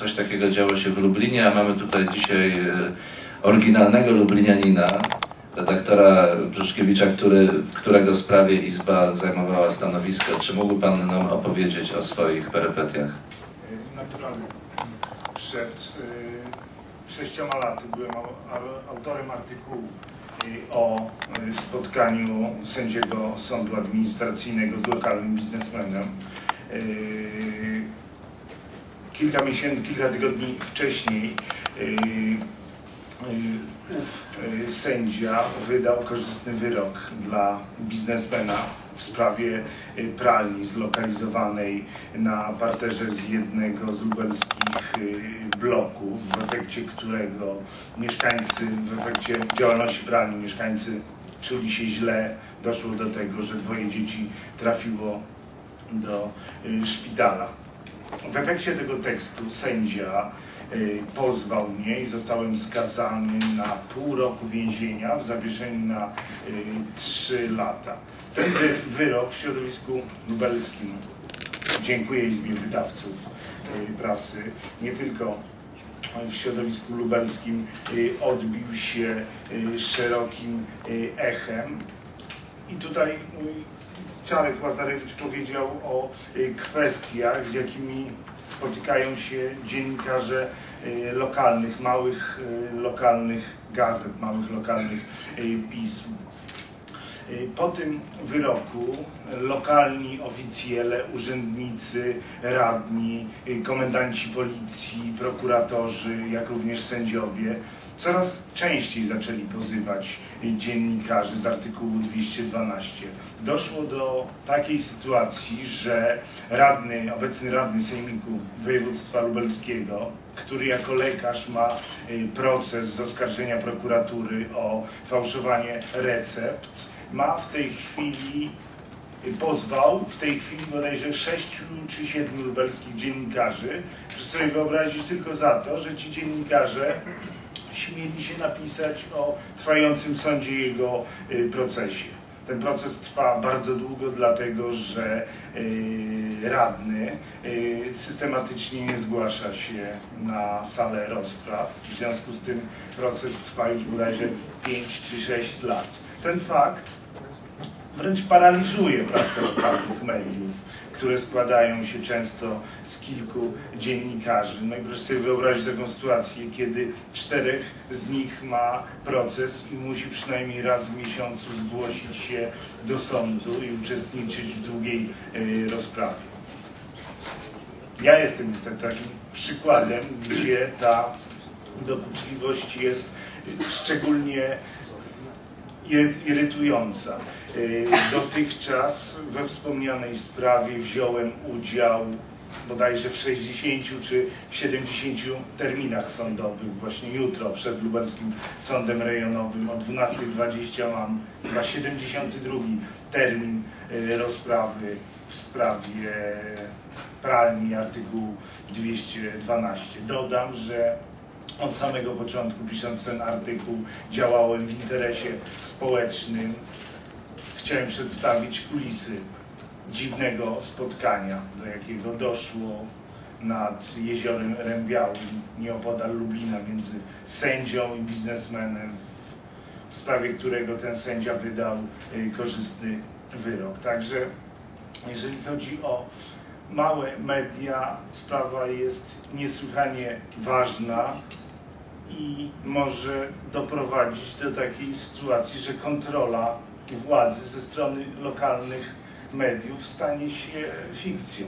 coś takiego działo się w Lublinie, a mamy tutaj dzisiaj e, oryginalnego lublinianina, redaktora Brzuszkiewicza, który, w którego sprawie Izba zajmowała stanowisko. Czy mógłby Pan nam opowiedzieć o swoich perypetiach? Naturalnie. Przed y, sześcioma laty byłem au- au- autorem artykułu o y, spotkaniu sędziego sądu administracyjnego z lokalnym biznesmenem. Kilka miesięcy, kilka tygodni wcześniej y, y, ów y, sędzia wydał korzystny wyrok dla biznesmena w sprawie pralni zlokalizowanej na parterze z jednego z lubelskich bloków, w efekcie którego mieszkańcy, w efekcie działalności pralni mieszkańcy czuli się źle. Doszło do tego, że dwoje dzieci trafiło do szpitala. W efekcie tego tekstu sędzia y, pozwał mnie i zostałem skazany na pół roku więzienia w zawieszeniu na y, trzy lata. Ten wy, wyrok w środowisku lubelskim, dziękuję Izbie Wydawców y, Prasy, nie tylko w środowisku lubelskim odbił się szerokim echem. I tutaj Czarek Łazarewicz powiedział o y, kwestiach, z jakimi spotykają się dziennikarze y, lokalnych, małych y, lokalnych gazet, małych lokalnych pism. Y, Po tym wyroku lokalni oficjele, urzędnicy, radni, y, komendanci policji, prokuratorzy, jak również sędziowie coraz częściej zaczęli pozywać dziennikarzy z artykułu 212. Doszło do takiej sytuacji, że radny, obecny radny Sejmiku Województwa Lubelskiego, który jako lekarz ma y, proces z oskarżenia prokuratury o fałszowanie recept, ma w tej chwili pozwał w tej chwili bodajże sześciu czy siedmiu lubelskich dziennikarzy. Proszę sobie wyobrazić tylko za to, że ci dziennikarze śmieli się napisać o trwającym sądzie jego y, procesie. Ten proces trwa bardzo długo, dlatego że y, radny y, systematycznie nie zgłasza się na salę rozpraw. W związku z tym proces trwa już bodajże 5 czy 6 lat. Ten fakt wręcz paraliżuje pracę lokalnych mediów, które składają się często z kilku dziennikarzy. No i proszę sobie wyobrazić taką sytuację, kiedy czterech z nich ma proces i musi przynajmniej raz w miesiącu zgłosić się do sądu i uczestniczyć w długiej y, rozprawie. Ja jestem niestety takim przykładem, gdzie ta dokuczliwość jest szczególnie irytująca. Y, Dotychczas we wspomnianej sprawie wziąłem udział bodajże w 60 czy w 70 terminach sądowych. Właśnie jutro przed Lubelskim Sądem Rejonowym o 12.20 mam chyba 72 termin y, rozprawy w sprawie pralni artykułu 212. Dodam, że od samego początku, pisząc ten artykuł, działałem w interesie społecznym. Chciałem przedstawić kulisy dziwnego spotkania, do jakiego doszło nad jeziorem Rębiałym, nieopodal Lublina, między sędzią i biznesmenem, w- sprawie którego ten sędzia wydał y, korzystny wyrok. Także jeżeli chodzi o małe media, sprawa jest niesłychanie ważna i może doprowadzić do takiej sytuacji, że kontrola władzy ze strony lokalnych mediów stanie się fikcją.